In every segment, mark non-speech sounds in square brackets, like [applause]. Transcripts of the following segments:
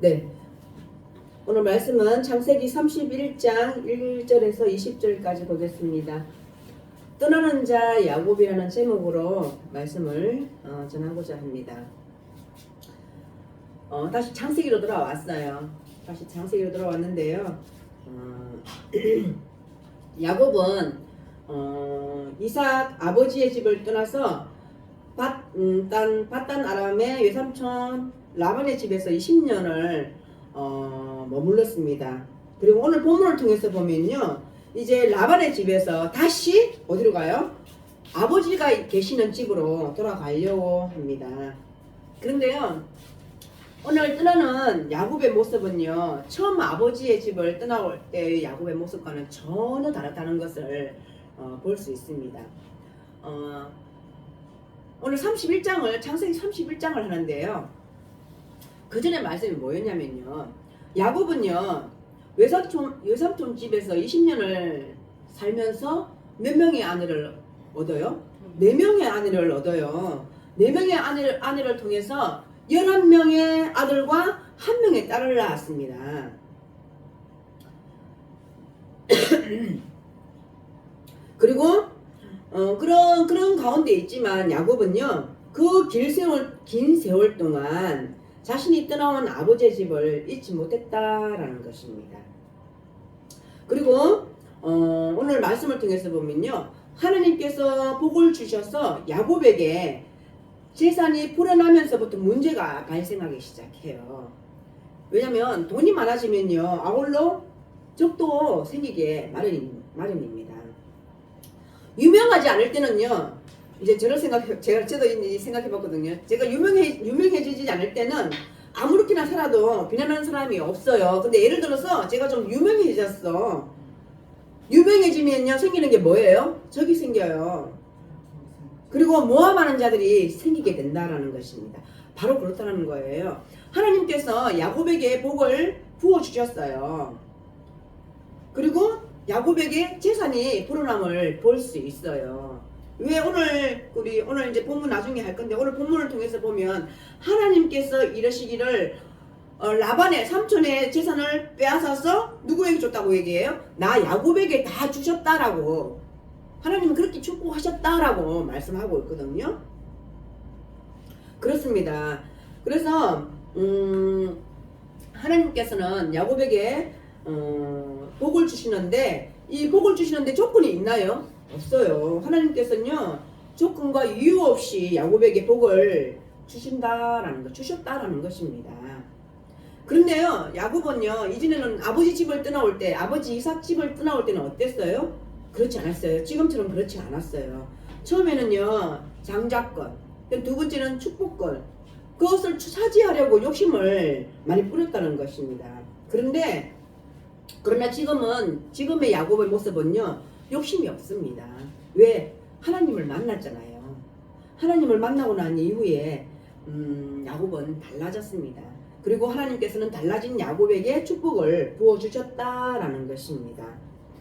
네. 오늘 말씀은 창세기 31장 1절에서 20절까지 보겠습니다. 떠나는 자 야곱이라는 제목으로 말씀을 어, 전하고자 합니다. 어, 다시 창세기로 돌아왔어요. 다시 창세기로 돌아왔는데요. 어, [clears throat] 야곱은 어, 이삭 아버지의 집을 떠나서 밭, 음, 아람의 외삼촌 라반의 집에서 20년을 어, 머물렀습니다. 그리고 오늘 본문을 통해서 보면요. 이제 라반의 집에서 다시 어디로 가요? 아버지가 계시는 집으로 돌아가려고 합니다. 그런데요. 오늘 떠나는 야곱의 모습은요. 처음 아버지의 집을 떠나올 때의 야곱의 모습과는 전혀 다르다는 것을 어, 볼 수 있습니다. 어, 오늘 31장을 창세기 31장을 하는데요. 그 전에 말씀이 뭐였냐면요. 야곱은요. 외삼촌 외삼촌 집에서 20년을 살면서 몇 명의 아내를 얻어요? 네 명의 아내를 얻어요. 네 명의 아내를 아내를 통해서 11명의 아들과 한 명의 딸을 낳았습니다. [clears throat] 그리고 어, 그런 그런 가운데 있지만 야곱은요 그 길 세월 긴 세월 동안 자신이 떠나온 아버지의 집을 잊지 못했다라는 것입니다. 그리고 어, 오늘 말씀을 통해서 보면요 하나님께서 복을 주셔서 야곱에게 재산이 불어나면서부터 문제가 발생하기 시작해요. 왜냐하면 돈이 많아지면요 아울러 적도 생기게 마련, 마련입니다. 유명하지 않을 때는요. 이제 저를 생각, 제가 저도 이제 생각해 봤거든요. 제가 유명해 유명해지지 않을 때는 아무렇게나 살아도 비난하는 사람이 없어요. 근데 예를 들어서 제가 좀 유명해졌어. 유명해지면요 생기는 게 뭐예요? 적이 생겨요. 그리고 모함하는 자들이 생기게 된다라는 것입니다. 바로 그렇다는 거예요. 하나님께서 야곱에게 복을 부어 주셨어요. 그리고 야곱에게 재산이 불어남을 볼 수 있어요. 왜 오늘 우리 오늘 이제 본문 나중에 할 건데 오늘 본문을 통해서 보면 하나님께서 이러시기를 어, 라반의 삼촌의 재산을 빼앗아서 누구에게 줬다고 얘기해요? 나 야곱에게 다 주셨다라고 하나님은 그렇게 축복하셨다라고 말씀하고 있거든요. 그렇습니다. 그래서 음, 하나님께서는 야곱에게 어, 복을 주시는데 이 복을 주시는데 조건이 있나요? 없어요. 하나님께서는요 조건과 이유 없이 야곱에게 복을 주신다라는 것, 주셨다라는 것입니다. 그런데요, 야곱은요 이전에는 아버지 집을 떠나올 때, 아버지 이삭 집을 떠나올 때는 어땠어요? 그렇지 않았어요. 지금처럼 그렇지 않았어요. 처음에는요 장자권, 두 번째는 축복권, 그것을 차지하려고 욕심을 많이 뿌렸다는 것입니다. 그런데 그러나 지금은 지금의 야곱의 모습은요 욕심이 없습니다. 왜 하나님을 만났잖아요. 하나님을 만나고 난 이후에 음, 야곱은 달라졌습니다. 그리고 하나님께서는 달라진 야곱에게 축복을 부어 주셨다라는 것입니다.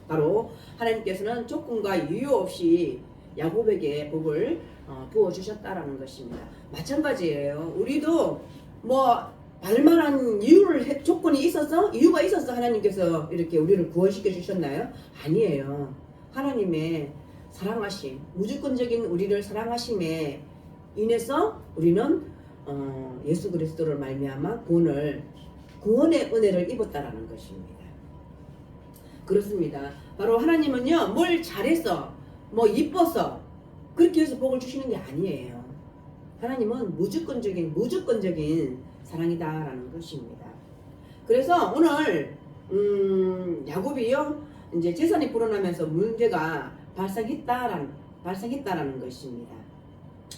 바로 하나님께서는 조건과 이유 없이 야곱에게 복을 어, 부어 주셨다라는 것입니다. 마찬가지예요. 우리도 뭐 발만한 이유를 해- 조건이 있어서 이유가 있어서 하나님께서 이렇게 우리를 구원시켜 주셨나요? 아니에요. 하나님의 사랑하심, 무조건적인 우리를 사랑하심에 인해서 우리는 어, 예수 그리스도를 말미암아 구원을 구원의 은혜를 입었다라는 것입니다. 그렇습니다. 바로 하나님은요 뭘 잘해서 뭐 이뻐서 그렇게 해서 복을 주시는 게 아니에요. 하나님은 무조건적인 무조건적인 사랑이다라는 것입니다. 그래서 오늘 음, 야곱이요 이제 재산이 불어나면서 문제가 발생했다라는 발생했다라는 것입니다.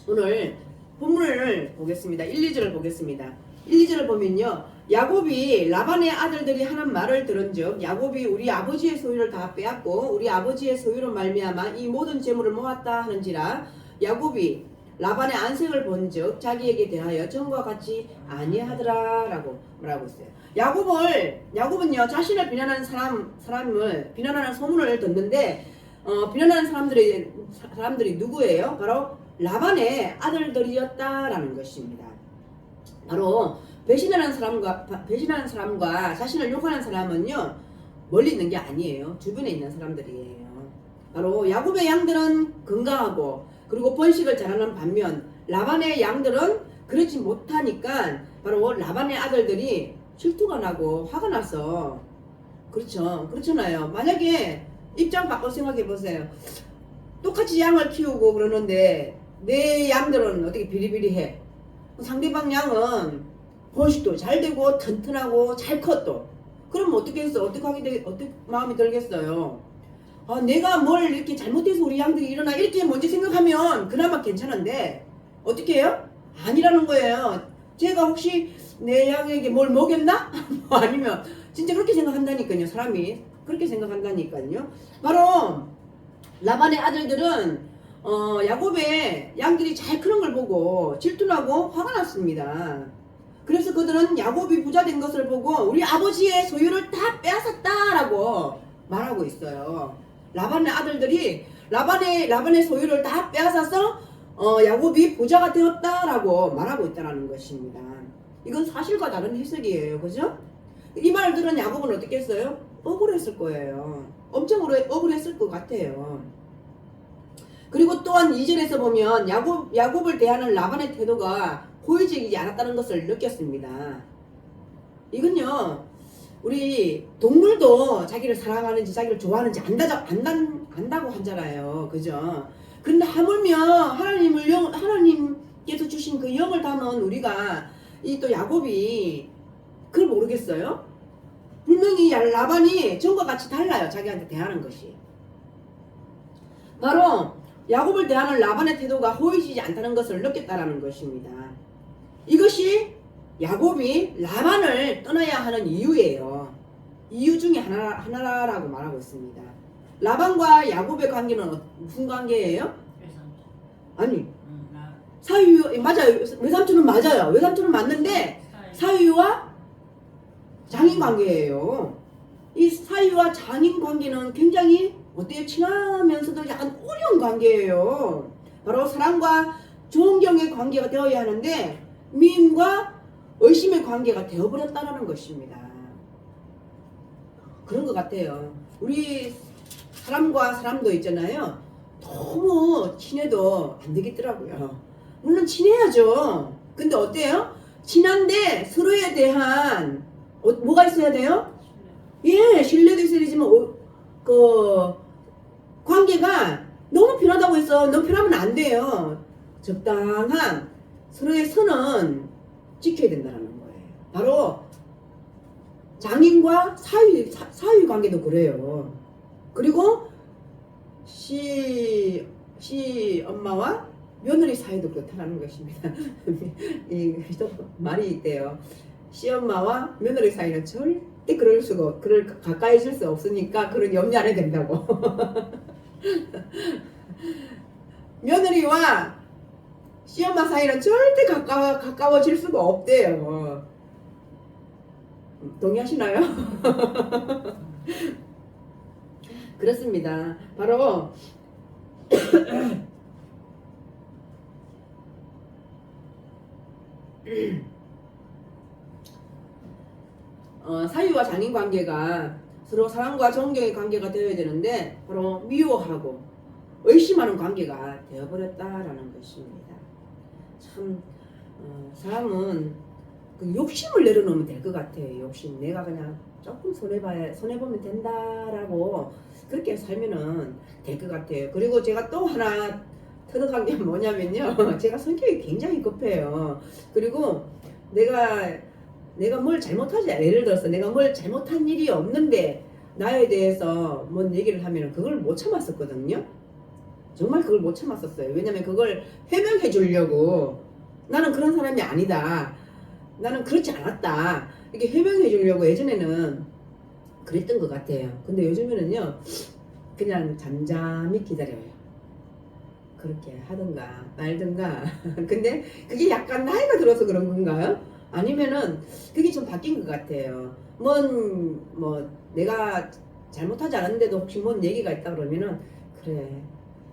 오늘 본문을 보겠습니다. 1, 2절을 보겠습니다. 1, 2절을 보면요. 야곱이 라반의 아들들이 하는 말을 들은즉 야곱이 우리 아버지의 소유를 다 빼앗고 우리 아버지의 소유로 말미암아 이 모든 재물을 모았다 하는지라 야곱이 라반의 안색을 본즉 자기에게 대하여 전과 같이 아니하더라라고 말하고 있어요. 야곱을 야곱은요 자신을 비난하는 사람 사람을 비난하는 소문을 듣는데 어, 비난하는 사람들이 사람들이 누구예요? 바로 라반의 아들들이었다라는 것입니다. 바로 배신하는 사람과 바- 배신하는 사람과 자신을 욕하는 사람은요 멀리 있는 게 아니에요. 주변에 있는 사람들이에요. 바로 야곱의 양들은 건강하고 그리고 번식을 잘하는 반면 라반의 양들은 그러지 못하니까 바로 라반의 아들들이 질투가 나고 화가 나서 그렇죠. 그렇잖아요. 만약에 입장 바꿔 생각해 보세요. 똑같이 양을 키우고 그러는데 내 양들은 어떻게 비리비리해. 상대방 양은 번식도 잘 되고 튼튼하고 잘 컸도. 그럼 어떻게 했어? 어떻게 하게 되, 어떻게 마음이 들겠어요? 아, 내가 뭘 이렇게 잘못해서 우리 양들이 일어나 이렇게 먼저 생각하면 그나마 괜찮은데 어떻게 해요? 아니라는 거예요. 제가 혹시 내 양에게 뭘 먹였나? [laughs] 뭐 아니면 진짜 그렇게 생각한다니까요. 사람이 그렇게 생각한다니까요. 바로 라반의 아들들은 어, 야곱의 양들이 잘 크는 걸 보고 질투나고 화가 났습니다. 그래서 그들은 야곱이 부자 된 것을 보고 우리 아버지의 소유를 다 빼앗았다라고 말하고 있어요. 라반의 아들들이 라반의 라반의 소유를 다 빼앗아서 어, 야곱이 부자가 되었다라고 말하고 있다는 것입니다. 이건 사실과 다른 해석이에요, 그죠? 이 말을 들은 야곱은 어떻게 했어요? 억울했을 거예요. 엄청 억울- 억울했을 것 같아요. 그리고 또한 이절에서 보면 야곱 야곱을 대하는 라반의 태도가 호의적이지 않았다는 것을 느꼈습니다. 이건요, 우리 동물도 자기를 사랑하는지 자기를 좋아하는지 안다, 안다, 안다고 하잖아요. 그죠? 근데 하물며 하나님을 영, 하나님께서 주신 그 영을 담은 우리가 이 또 야곱이 그걸 모르겠어요? 분명히 야- 라반이 전과 같이 달라요. 자기한테 대하는 것이. 바로 야곱을 대하는 라반의 태도가 호의지지 않다는 것을 느꼈다라는 것입니다. 이것이 야곱이 라반을 떠나야 하는 이유예요. 이유 중에 하나, 하나라고 말하고 있습니다. 라반과 야곱의 관계는 어- 무슨 관계예요? 아니 사유 맞아요. 외삼촌은 맞아요. 외삼촌은 맞는데. 사유와 장인 관계예요. 이 사유와 장인 관계는 굉장히 어때요? 친하면서도 약간 어려운 관계예요. 바로 사랑과 존경의 관계가 되어야 하는데 미움과 의심의 관계가 되어버렸다는 것입니다. 그런 것 같아요. 우리 사람과 사람도 있잖아요. 너무 친해도 안 되겠더라고요. 물론 친해야죠. 근데 어때요? 친한데 서로에 대한 어, 뭐가 있어야 돼요? 예, 신뢰도 있어야 되지만 어, 그 관계가 너무 편하다고 해서 너무 편하면 안 돼요. 적당한 서로의 선은 지켜야 된다는 거예요. 바로 장인과 사위 사, 사위 관계도 그래요. 그리고 시, 시 엄마와 며느리 사이도 그렇다는 것입니다. [laughs] 이또 말이 있대요. 시엄마와 며느리 사이는 절대 그럴 수가 없- 그럴 가까이 있을 수 없으니까 그런 염려 안 해도 된다고. [laughs] 며느리와 시엄마 사이는 절대 가까워 가까워질 수가 없대요. 동의하시나요? [laughs] 그렇습니다. 바로 [coughs] 어, 사유와 장인 관계가 서로 사랑과 존경의 관계가 되어야 되는데 바로 미워하고 의심하는 관계가 되어버렸다라는 것입니다. 참 어, 사람은 그 욕심을 내려놓으면 될 것 같아요. 욕심 내가 그냥 조금 손해 봐야 손해 보면 된다라고 그렇게 살면은 될 것 같아요. 그리고 제가 또 하나 터득한 게 [laughs] 뭐냐면요. [laughs] 제가 성격이 굉장히 급해요. 그리고 내가 내가 뭘 잘못하지 예를 들어서 내가 뭘 잘못한 일이 없는데 나에 대해서 뭔 얘기를 하면 그걸 못 참았었거든요. 정말 그걸 못 참았었어요. 왜냐면 그걸 해명해 주려고 나는 그런 사람이 아니다. 나는 그렇지 않았다. 이렇게 해명해 주려고 예전에는 그랬던 것 같아요. 근데 요즘에는요, 그냥 잠잠히 기다려요. 그렇게 하든가 말든가. [laughs] 근데 그게 약간 나이가 들어서 그런 건가요? 아니면은 그게 좀 바뀐 것 같아요. 뭔, 뭐, 내가 잘못하지 않았는데도 혹시 뭔 얘기가 있다 그러면은, 그래.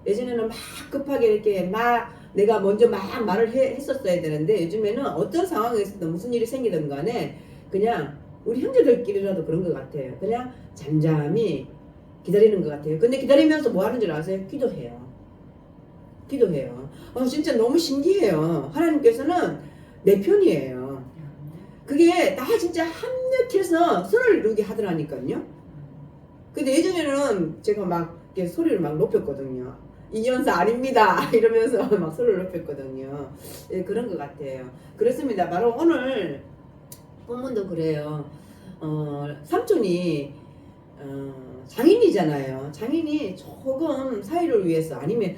예전에는 막 급하게 이렇게 막 내가 먼저 막 말을 해- 했었어야 되는데 요즘에는 어떤 상황에서도 무슨 일이 생기든 간에 그냥 우리 형제들끼리라도 그런 것 같아요. 그냥 잠잠히 기다리는 것 같아요. 근데 기다리면서 뭐 하는 줄 아세요? 기도해요. 기도해요. 어, 진짜 너무 신기해요. 하나님께서는 내 편이에요. 그게 다 진짜 합력해서 선을 이루게 하더라니까요. 근데 예전에는 제가 막 소리를 막 높였거든요. 이연사 아닙니다. [laughs] 이러면서 막 소리를 높였거든요. 예, 그런 것 같아요. 그렇습니다. 바로 오늘 본문도 그래요. 어, 삼촌이 어, 장인이잖아요. 장인이 조금 사이를 위해서 아니면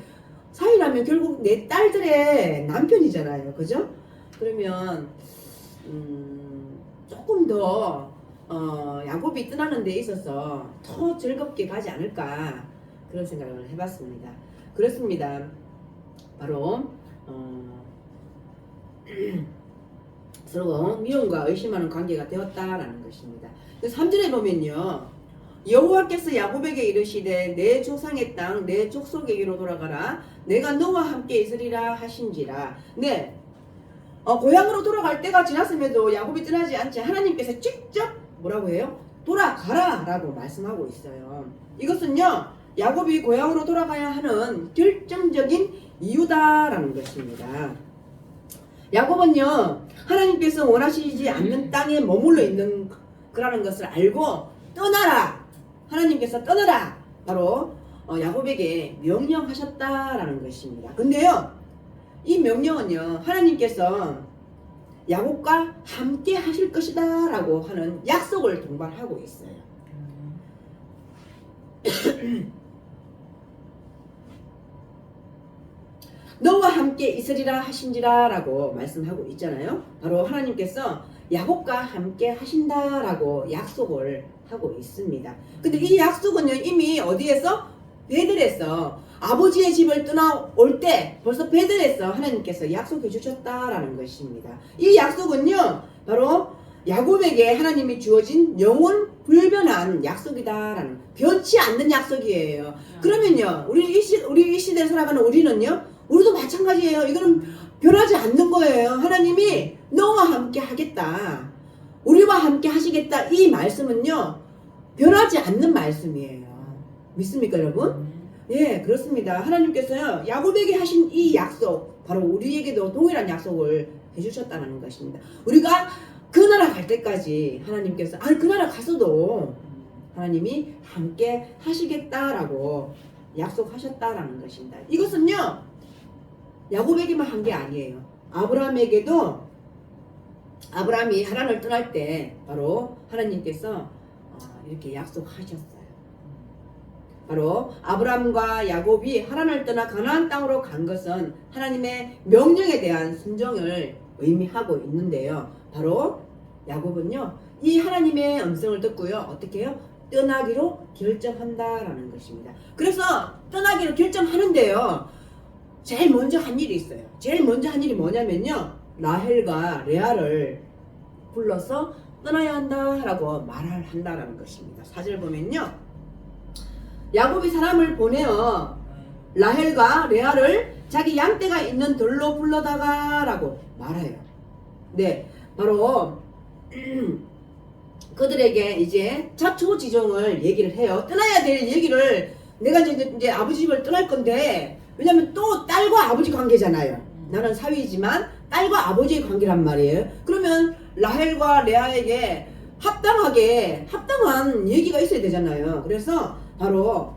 사이라면 결국 내 딸들의 남편이잖아요. 그죠? 그러면 음, 조금 더 어, 야곱이 떠나는 데 있어서 더 즐겁게 가지 않을까 그런 생각을 해봤습니다. 그렇습니다. 바로 어, [clears throat] 서로 미움과 의심하는 관계가 되었다라는 것입니다. 3절에 보면요. 여호와께서 야곱에게 이르시되 내 조상의 땅 내 족속에게로 돌아가라 내가 너와 함께 있으리라 하신지라 네 어, 고향으로 돌아갈 때가 지났음에도 야곱이 떠나지 않지 하나님께서 직접 뭐라고 해요? 돌아가라 라고 말씀하고 있어요 이것은요 야곱이 고향으로 돌아가야 하는 결정적인 이유다라는 것입니다 야곱은요 하나님께서 원하시지 않는 땅에 머물러 있는 거라는 것을 알고 떠나라 하나님께서 떠나라 바로 어, 야곱에게 명령하셨다라는 것입니다. 근데요 이 명령은요 하나님께서 야곱과 함께 하실 것이다라고 하는 약속을 동반하고 있어요. [coughs] [coughs] 너와 함께 있으리라 하신지라라고 말씀하고 있잖아요. 바로 하나님께서 야곱과 함께 하신다라고 약속을 하고 있습니다. 근데 이 약속은요 이미 어디에서 베들에서 아버지의 집을 떠나올 때 벌써 베들에서 하나님께서 약속해 주셨다라는 것입니다. 이 약속은요 바로 야곱에게 하나님이 주어진 영원 불변한 약속이다라는 변치 않는 약속이에요. 그러면요 우리 이 시, 우리 이 시대에 살아가는 우리는요 우리도 마찬가지예요. 이거는 변하지 않는 거예요. 하나님이 너와 함께 하겠다. 우리와 함께 하시겠다. 이 말씀은요. 변하지 않는 말씀이에요. 믿습니까, 여러분? 예, 그렇습니다. 하나님께서요. 야곱에게 하신 이 약속, 바로 우리에게도 동일한 약속을 해주셨다는 것입니다. 우리가 그 나라 갈 때까지 하나님께서, 아니, 그 나라 가서도 하나님이 함께 하시겠다라고 약속하셨다라는 것입니다. 이것은요. 야곱에게만 한 게 아니에요. 아브라함에게도 아브라함이 하란을 떠날 때 바로 하나님께서 어, 이렇게 약속하셨어요. 바로 아브라함과 야곱이 하란을 떠나 가나안 땅으로 간 것은 하나님의 명령에 대한 순종을 의미하고 있는데요. 바로 야곱은요 이 하나님의 음성을 듣고요 어떻게 해요? 떠나기로 결정한다라는 것입니다. 그래서 떠나기로 결정하는데요. 제일 먼저 한 일이 있어요. 제일 먼저 한 일이 뭐냐면요. 라헬과 레아를 불러서 떠나야 한다라고 말을 한다라는 것입니다. 사절 보면요. 야곱이 사람을 보내어 라헬과 레아를 자기 양떼가 있는 들로 불러다가라고 말해요. 네, 바로 [clears throat] 그들에게 이제 자초지종을 얘기를 해요. 떠나야 될 얘기를 내가 이제, 이제 아버지 집을 떠날 건데 왜냐면 또 딸과 아버지 관계잖아요. 나는 사위지만 딸과 아버지의 관계란 말이에요. 그러면 라헬과 레아에게 합당하게 합당한 얘기가 있어야 되잖아요. 그래서 바로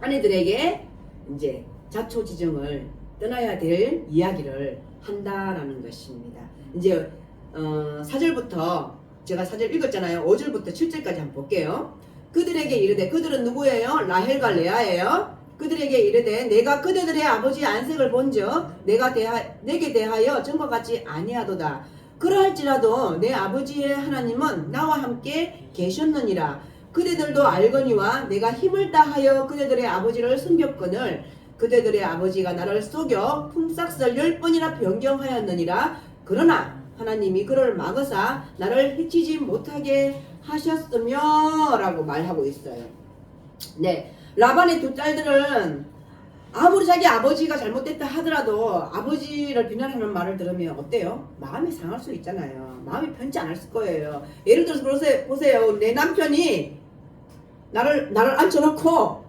아내들에게 이제 자초지정을 떠나야 될 이야기를 한다라는 것입니다. 이제 어, 4절부터 제가 4절 읽었잖아요. 5절부터 7절까지 한번 볼게요. 그들에게 이르되 그들은 누구예요? 라헬과 레아예요. 그들에게 이르되 내가 그대들의 아버지 안색을 본즉 내가 대하, 내게 대하여 전과 같이 아니하도다. 그러할지라도 내 아버지의 하나님은 나와 함께 계셨느니라. 그대들도 알거니와 내가 힘을 다하여 그대들의 아버지를 숨겼거늘 그대들의 아버지가 나를 속여 품삯을 열 번이나 변경하였느니라. 그러나 하나님이 그를 막으사 나를 해치지 못하게 하셨으며 라고 말하고 있어요. 네, 라반의 두 딸들은 아무리 자기 아버지가 잘못됐다 하더라도 아버지를 비난하는 말을 들으면 어때요? 마음이 상할 수 있잖아요. 마음이 편치 않을 거예요. 예를 들어서 보세요. 내 남편이 나를 나를 앉혀놓고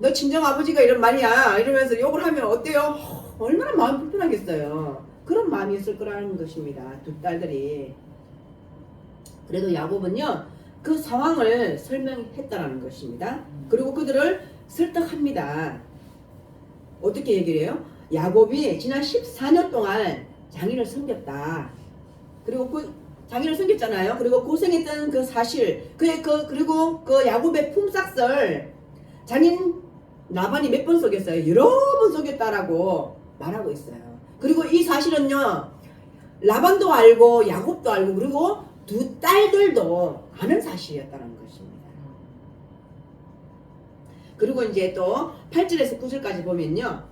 너 친정 아버지가 이런 말이야 이러면서 욕을 하면 어때요? 얼마나 마음 불편하겠어요. 그런 마음이 있을 거라는 것입니다. 두 딸들이. 그래도 야곱은요 그 상황을 설명했다라는 것입니다. 그리고 그들을 설득합니다. 어떻게 얘기를 해요? 야곱이 지난 14년 동안 장인을 섬겼다. 그리고 그 장인을 섬겼잖아요. 그리고 고생했던 그 사실, 그, 그 그리고 그 야곱의 품삯을 장인 나반이 몇 번 속였어요. 여러 번 속였다라고 말하고 있어요. 그리고 이 사실은요, 라반도 알고 야곱도 알고 그리고 두 딸들도 아는 사실이었다는 것입니다. 그리고 이제 또 8절에서 9절까지 보면요.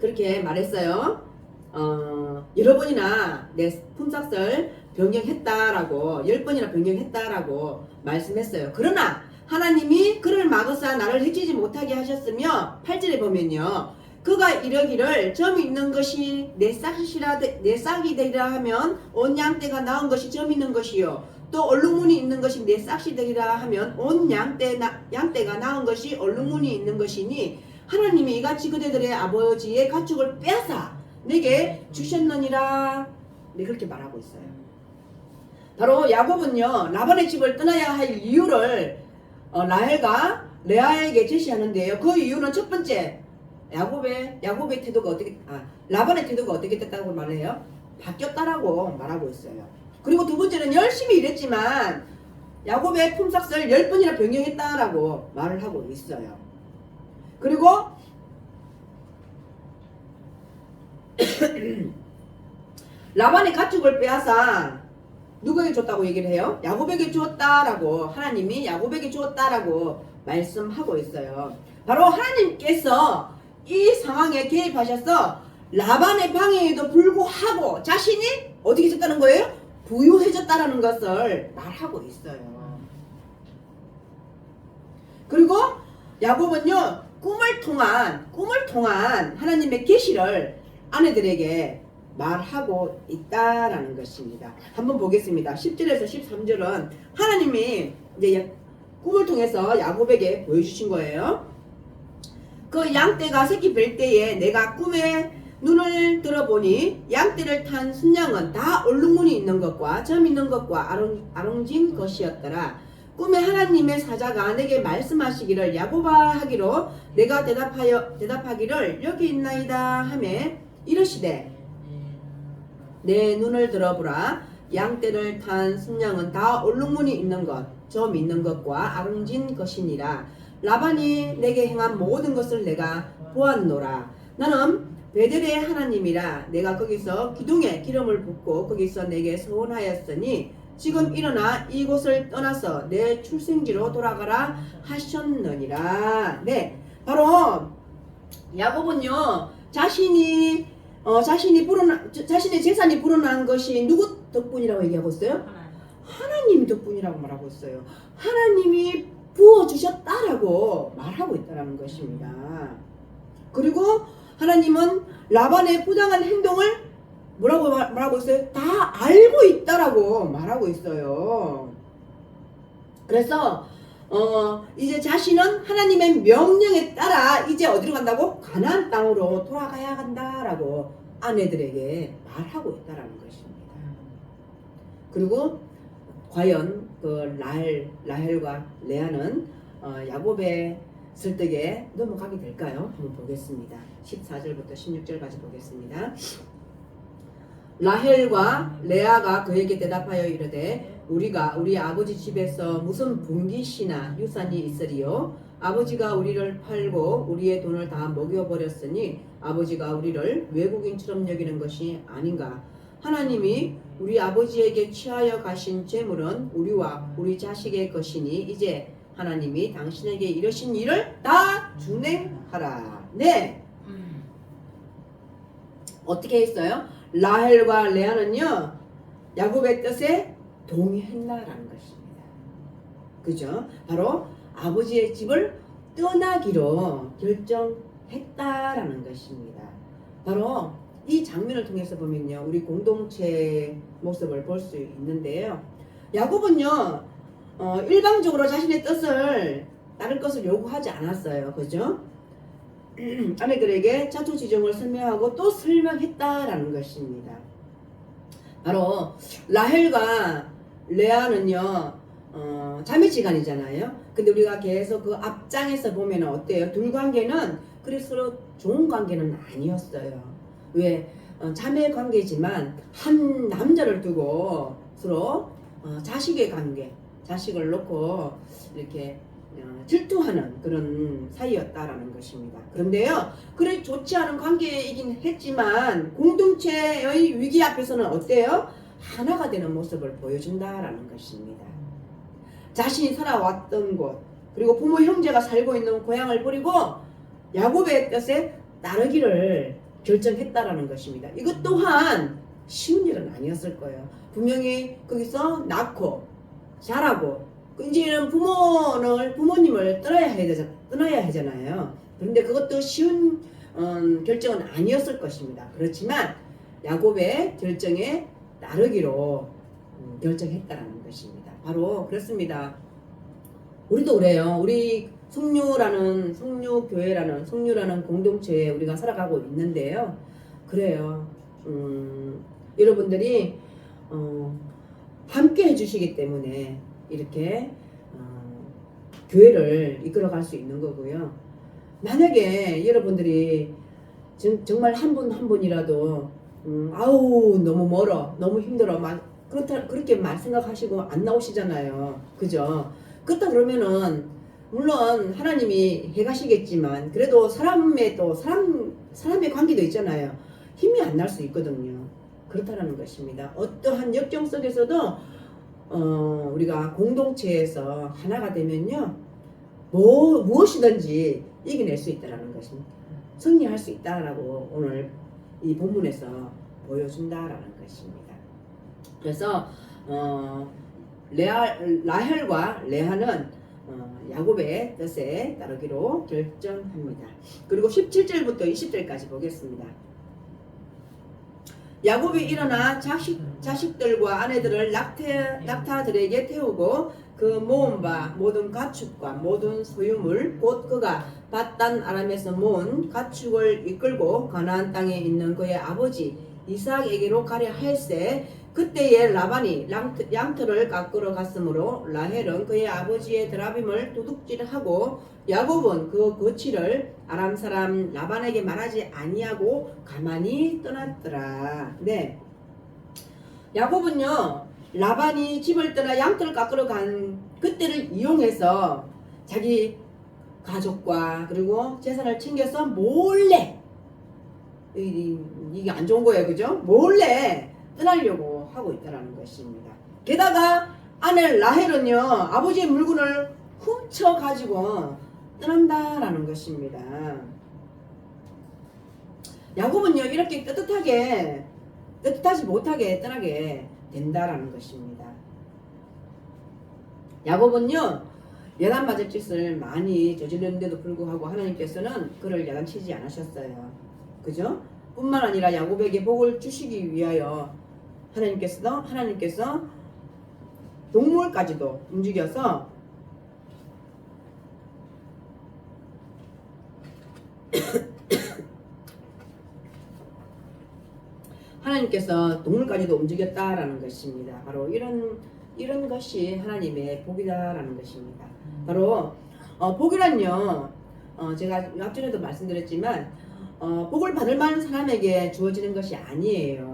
그렇게 말했어요. 어, 여러 번이나 내 품삯을 변경했다라고, 열 번이나 변경했다라고 말씀했어요. 그러나 하나님이 그를 막으사 나를 해치지 못하게 하셨으며 8절에 보면요. 그가 이러기를 점 있는 것이 내 싹이라 내 싹이 되리라 하면 온 양 떼가 나온 것이 점 있는 것이요 또 얼룩무늬 있는 것이 내 싹이 되리라 하면 온 양떼 나, 양떼가 나온 것이 얼룩무늬 있는 것이니 하나님이 이같이 그대들의 아버지의 가축을 빼앗아 내게 주셨느니라 네 그렇게 말하고 있어요. 바로 야곱은요 라반의 집을 떠나야 할 이유를 어, 라헬과 레아에게 제시하는데요. 그 이유는 첫 번째 야곱의 야곱의 태도가 어떻게 아 라반의 태도가 어떻게 됐다고 말해요? 바뀌었다라고 말하고 있어요. 그리고 두 번째는 열심히 일했지만 야곱의 품삯을 열 번이나 변경했다라고 말을 하고 있어요. 그리고 [clears throat] 라반의 가축을 빼앗아 누구에게 줬다고 얘기를 해요? 야곱에게 주었다라고 하나님이 야곱에게 주었다라고 말씀하고 있어요. 바로 하나님께서 이 상황에 개입하셔서 라반의 방해에도 불구하고 자신이 어떻게 했다는 거예요? 부유해졌다라는 것을 말하고 있어요. 그리고 야곱은요 꿈을 통한 꿈을 통한 하나님의 계시를 아내들에게 말하고 있다라는 것입니다. 한번 보겠습니다. 10절에서 13절은 하나님이 이제 꿈을 통해서 야곱에게 보여주신 거예요. 그 양떼가 새끼 뵐 때에 내가 꿈에 눈을 들어보니 양떼를 탄 순양은 다 얼룩무늬 있는 것과 점 있는 것과 아롱, 아롱진 것이었더라. 꿈에 하나님의 사자가 내게 말씀하시기를 야곱아 하기로 내가 대답하여 대답하기를 여기 있나이다 하매 이르시되 내 눈을 들어보라 양떼를 탄 순양은 다 얼룩무늬 있는 것, 점 있는 것과 아롱진 것이니라. 라반이 내게 행한 모든 것을 내가 보았노라. 나는 베델의 하나님이라 내가 거기서 기둥에 기름을 붓고 거기서 내게 서원하였으니 지금 일어나 이곳을 떠나서 내 출생지로 돌아가라 하셨느니라. 네, 바로 야곱은요 자신이 어, 자신이 불어나 자신의 재산이 불어난 것이 누구 덕분이라고 얘기하고 있어요? 하나님 덕분이라고 말하고 있어요. 하나님이 부어 주셨다라고 말하고 있다라는 것입니다. 그리고 하나님은 라반의 부당한 행동을 뭐라고 말- 말하고 있어요? 다 알고 있다라고 말하고 있어요. 그래서 어 이제 자신은 하나님의 명령에 따라 이제 어디로 간다고? 가나안 땅으로 돌아가야 한다라고 아내들에게 말하고 있다라는 것입니다. 그리고 과연 그 라헬 라헬과 레아는 어, 야곱의 설득에 넘어가게 될까요? 한번 보겠습니다. 14절부터 16절까지 보겠습니다. 라헬과 레아가 그에게 대답하여 이르되 우리가 우리 아버지 집에서 무슨 분깃이나 유산이 있으리요 아버지가 우리를 팔고 우리의 돈을 다 먹여버렸으니 아버지가 우리를 외국인처럼 여기는 것이 아닌가 하나님이 우리 아버지에게 취하여 가신 재물은 우리와 우리 자식의 것이니 이제 하나님이 당신에게 이러신 일을 다 준행하라 네 어떻게 했어요? 라헬과 레아는요 야곱의 뜻에 동의했나라는 것입니다. 그죠? 바로 아버지의 집을 떠나기로 했다라는 것입니다. 바로 이 장면을 통해서 보면요, 우리 공동체 모습을 볼 수 있는데요. 야곱은요, 어, 일방적으로 자신의 뜻을 따를 것을 요구하지 않았어요. 그죠? [clears throat] 아내들에게 차투 지정을 설명하고 또 설명했다라는 것입니다. 바로 라헬과 레아는요, 어, 자매지간이잖아요. 근데 우리가 계속 그 앞장에서 보면 어때요? 둘 관계는 그리 서로 좋은 관계는 아니었어요. 왜? 어, 자매 관계지만 한 남자를 두고 서로 어, 자식의 관계, 자식을 놓고 이렇게 어, 질투하는 그런 사이였다라는 것입니다. 그런데요, 그래 좋지 않은 관계이긴 했지만 공동체의 위기 앞에서는 어때요? 하나가 되는 모습을 보여준다라는 것입니다. 자신이 살아왔던 곳, 그리고 부모 형제가 살고 있는 고향을 버리고 야곱의 뜻에 따르기를 결정했다라는 것입니다. 이것 또한 쉬운 일은 아니었을 거예요. 분명히 거기서 낳고 자라고 그 이제는 부모를 부모님을 떠나야 해야 떠나야 하잖아요. 그런데 그것도 쉬운 음, 결정은 아니었을 것입니다. 그렇지만 야곱의 결정에 따르기로 음, 결정했다라는 것입니다. 바로 그렇습니다. 우리도 그래요. 우리 성류라는 성류 교회라는 성류라는 공동체에 우리가 살아가고 있는데요. 그래요. 음, 여러분들이 어, 함께 해주시기 때문에 이렇게 어, 교회를 이끌어갈 수 있는 거고요. 만약에 여러분들이 정, 정말 한 분한 분이라도 음, 아우 너무 멀어 너무 힘들어 막 그렇다 그렇게 말 생각하시고 안 나오시잖아요 그죠 그렇다 그러면은 물론 하나님이 해가시겠지만 그래도 사람의 또 사람 사람의 관계도 있잖아요. 힘이 안 날 수 있거든요. 그렇다는 것입니다. 어떠한 역경 속에서도 어, 우리가 공동체에서 하나가 되면요 뭐 무엇이든지 이겨낼 수 있다라는 것입니다. 승리할 수 있다라고 오늘 이 본문에서 보여준다라는 것입니다. 그래서 어, 레아, 라헬과 레아는 어, 야곱의 뜻에 따르기로 결정합니다. 그리고 17절부터 20절까지 보겠습니다. 야곱이 일어나 자식, 자식들과 아내들을 낙태, 낙타들에게 태우고 그 모은 바 모든 가축과 모든 소유물 곧 그가 바단 아람에서 모은 가축을 이끌고 가나안 땅에 있는 그의 아버지 이삭에게로 가려 할세 그때에 라반이 양털을 깎으러 갔으므로 라헬은 그의 아버지의 드라빔을 도둑질하고 야곱은 그 거취를 아람 사람 라반에게 말하지 아니하고 가만히 떠났더라. 네. 야곱은요 라반이 집을 떠나 양털을 깎으러 간 그때를 이용해서 자기 가족과 그리고 재산을 챙겨서 몰래 이, 이게 안 좋은 거예요 그죠 몰래 떠나려고 하고 있다는 것입니다 게다가 아내 라헬은요 아버지의 물건을 훔쳐 가지고 떠난다라는 것입니다 야곱은요 이렇게 떳떳하게 떳떳하지 못하게 떠나게 된다라는 것입니다 야곱은요 야단 맞을 짓을 많이 저지르는데도 불구하고 하나님께서는 그를 야단치지 않으셨어요. 그죠? 뿐만 아니라 야곱에게 복을 주시기 위하여 하나님께서 하나님께서 동물까지도 움직여서 [coughs] 하나님께서 동물까지도 움직였다라는 것입니다. 바로 이런 이런 것이 하나님의 복이다라는 것입니다. 바로 어, 복이란요. 어, 제가 앞전에도 말씀드렸지만 어, 복을 받을 만한 사람에게 주어지는 것이 아니에요.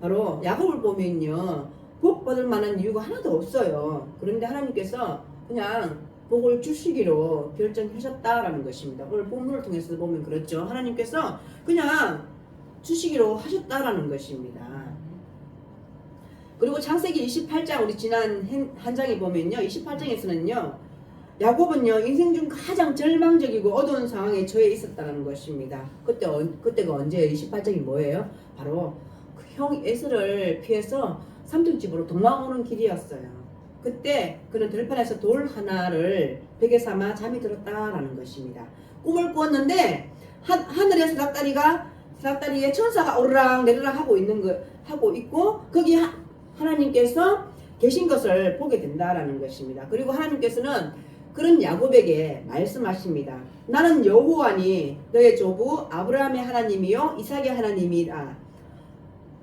바로 야곱을 보면요. 복 받을 만한 이유가 하나도 없어요. 그런데 하나님께서 그냥 복을 주시기로 결정하셨다라는 것입니다. 오늘 본문을 통해서 보면 그렇죠. 하나님께서 그냥 주시기로 하셨다라는 것입니다. 그리고 창세기 28장 우리 지난 한, 한 장에 보면요. 28장에서는요. 야곱은요. 인생 중 가장 절망적이고 어두운 상황에 처해 있었다는 것입니다. 그때 언- 그때가 언제예요? 28장이 뭐예요? 바로 그형 에스를 피해서 삼촌집으로 도망오는 길이었어요. 그때 그는 들판에서 돌 하나를 베개 삼아 잠이 들었다라는 것입니다. 꿈을 꾸었는데 하, 하늘에서 닭다리가 닭다리에 천사가 오르락 내리락 하고 있는 거 하고 있고 거기 하, 하나님께서 계신 것을 보게 된다라는 것입니다. 그리고 하나님께서는 그런 야곱에게 말씀하십니다. 나는 여호와니 너의 조부 아브라함의 하나님이요 이삭의 하나님이라.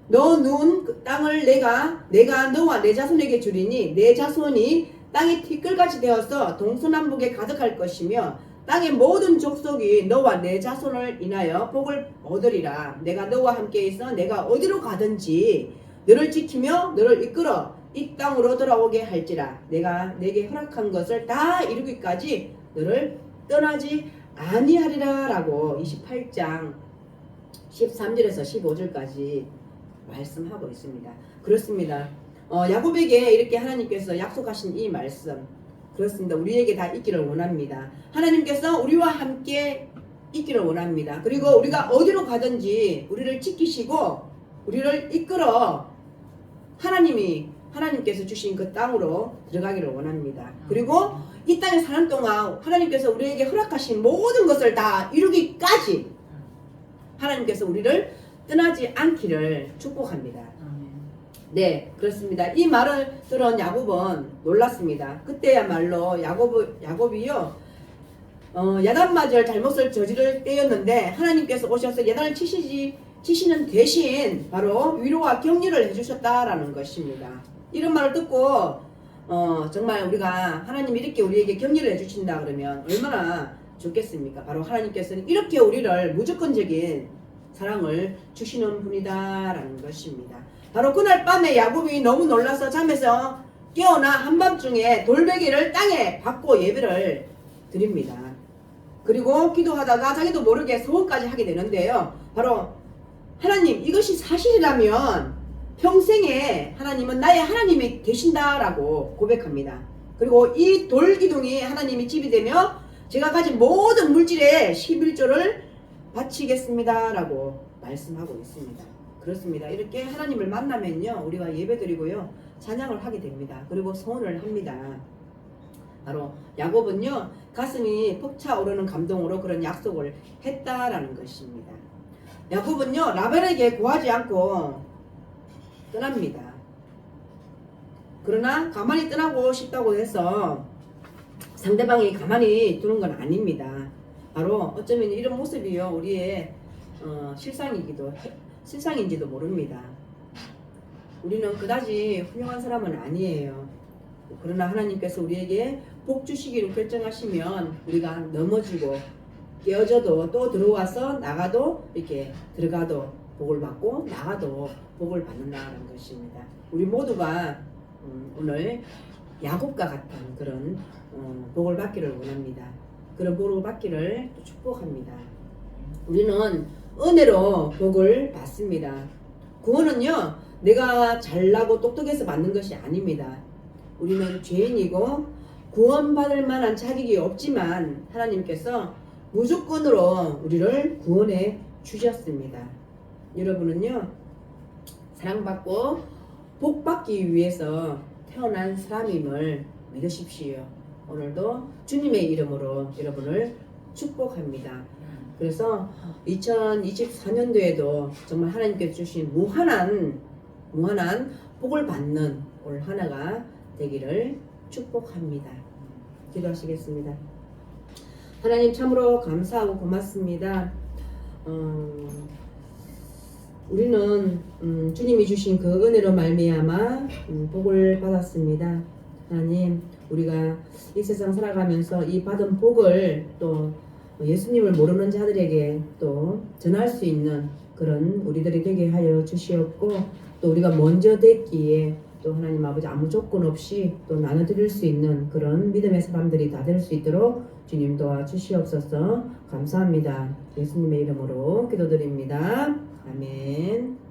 너그 땅을 내가 내가 너와 내 자손에게 주리니 내 자손이 땅의 티끌같이 되어서 동서남북에 가득할 것이며 땅의 모든 족속이 너와 내 자손을 인하여 복을 얻으리라. 내가 너와 함께 있어 내가 어디로 가든지 너를 지키며 너를 이끌어 이 땅으로 돌아오게 할지라. 내가 내게 허락한 것을 다 이루기까지 너를 떠나지 아니하리라라고 28장 13절에서 15절까지 말씀하고 있습니다. 그렇습니다. 어, 야곱에게 이렇게 하나님께서 약속하신 이 말씀 그렇습니다. 우리에게 다 있기를 원합니다. 하나님께서 우리와 함께 있기를 원합니다. 그리고 우리가 어디로 가든지 우리를 지키시고 우리를 이끌어 하나님이 하나님께서 주신 그 땅으로 들어가기를 원합니다. 그리고 이 땅에 사는 동안 하나님께서 우리에게 허락하신 모든 것을 다 이루기까지 하나님께서 우리를 떠나지 않기를 축복합니다. 네, 그렇습니다. 이 말을 들은 야곱은 놀랐습니다. 그때야말로 야곱, 야곱이요, 어, 야단맞을 잘못을 저지를 때였는데 하나님께서 오셔서 야단을 치시지, 치시는 대신 바로 위로와 격려를 해주셨다라는 것입니다. 이런 말을 듣고 어, 정말 우리가 하나님이 이렇게 우리에게 격려를 해주신다 그러면 얼마나 좋겠습니까? 바로 하나님께서는 이렇게 우리를 무조건적인 사랑을 주시는 분이다라는 것입니다. 바로 그날 밤에 야곱이 너무 놀라서 잠에서 깨어나 한밤중에 돌베개를 땅에 받고 예배를 드립니다. 그리고 기도하다가 자기도 모르게 소원까지 하게 되는데요. 바로 하나님 이것이 사실이라면 평생에 하나님은 나의 하나님이 되신다라고 고백합니다. 그리고 이 돌기둥이 하나님이 집이 되며 제가 가진 모든 물질의 11조를 바치겠습니다 라고 말씀하고 있습니다. 그렇습니다. 이렇게 하나님을 만나면요. 우리가 예배 드리고요. 찬양을 하게 됩니다. 그리고 소원을 합니다. 바로 야곱은요. 가슴이 벅차오르는 감동으로 그런 약속을 했다라는 것입니다. 야곱은요. 라벨에게 구하지 않고 떠납니다. 그러나 가만히 떠나고 싶다고 해서 상대방이 가만히 두는 건 아닙니다. 바로 어쩌면 이런 모습이요 우리의 어, 실상이기도 해- 실상인지도 모릅니다. 우리는 그다지 훌륭한 사람은 아니에요. 그러나 하나님께서 우리에게 복 주시기를 결정하시면 우리가 넘어지고 깨어져도 또 들어와서 나가도 이렇게 들어가도 복을 받고 나가도 복을 받는다는 것입니다. 우리 모두가 음, 오늘 야곱과 같은 그런 어, 복을 받기를 원합니다. 그런 복을 받기를 또 축복합니다. 우리는 은혜로 복을 받습니다. 구원은요, 내가 잘나고 똑똑해서 받는 것이 아닙니다. 우리는 죄인이고 구원받을 만한 자격이 없지만 하나님께서 무조건으로 우리를 구원해 주셨습니다. 여러분은요, 사랑받고 복받기 위해서 태어난 사람임을 믿으십시오. 오늘도 주님의 이름으로 여러분을 축복합니다. 그래서 2024년도에도 정말 하나님께 주신 무한한 무한한 복을 받는 올 하나가 되기를 축복합니다. 기도하시겠습니다. 하나님 참으로 감사하고 고맙습니다. 어, 우리는 음, 주님이 주신 그 은혜로 말미암아 음, 복을 받았습니다. 하나님, 우리가 이 세상 살아가면서 이 받은 복을 또 예수님을 모르는 자들에게 또 전할 수 있는 그런 우리들이 되게 하여 주시옵고 또 우리가 먼저 됐기에 또 하나님 아버지 아무 조건 없이 또 나눠드릴 수 있는 그런 믿음의 사람들이 다 될 수 있도록 주님 도와주시옵소서 감사합니다. 예수님의 이름으로 기도드립니다. 아멘.